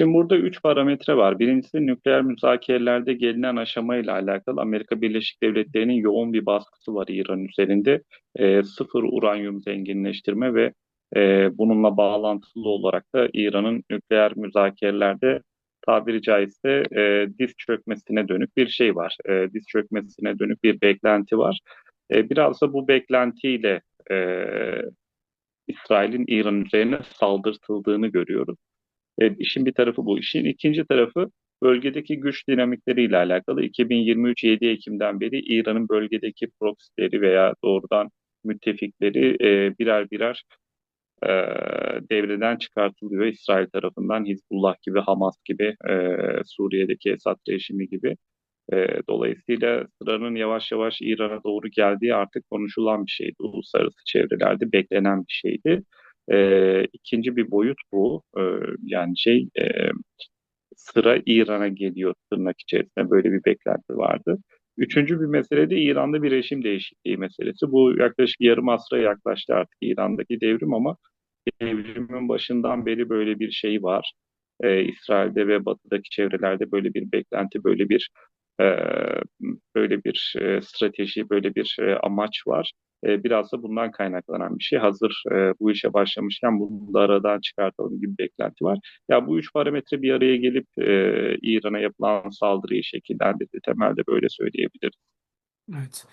Şimdi burada üç parametre var. Birincisi nükleer müzakerelerde gelinen aşamayla alakalı Amerika Birleşik Devletleri'nin yoğun bir baskısı var İran üzerinde. E, sıfır uranyum zenginleştirme ve e, bununla bağlantılı olarak da İran'ın nükleer müzakerelerde tabiri caizse e, diz çökmesine dönük bir şey var. E, diz çökmesine dönük bir beklenti var. E, biraz da bu beklentiyle e, İsrail'in İran üzerine saldırtıldığını görüyoruz. E, işin bir tarafı bu. İşin ikinci tarafı bölgedeki güç dinamikleriyle alakalı. 2023 7 Ekim'den beri İran'ın bölgedeki proksileri veya doğrudan müttefikleri e, birer birer e, devreden çıkartılıyor İsrail tarafından. Hizbullah gibi, Hamas gibi, e, Suriye'deki Esad rejimi gibi. E, dolayısıyla sıranın yavaş yavaş İran'a doğru geldiği artık konuşulan bir şeydi. Uluslararası çevrelerde beklenen bir şeydi. E, ikinci bir boyut bu. E, yani şey e, sıra İran'a geliyor tırnak içerisinde böyle bir beklenti vardı. Üçüncü bir mesele de İran'da bir rejim değişikliği meselesi. Bu yaklaşık yarım asra yaklaştı artık İran'daki devrim ama devrimin başından beri böyle bir şey var. Ee, İsrail'de ve Batı'daki çevrelerde böyle bir beklenti, böyle bir böyle bir e, strateji, böyle bir e, amaç var. E, biraz da bundan kaynaklanan bir şey. Hazır e, bu işe başlamışken bunu da aradan çıkartalım gibi bir beklenti var. Ya bu üç parametre bir araya gelip e, İran'a yapılan saldırıyı şekillendirdi. Temelde böyle söyleyebiliriz. Evet.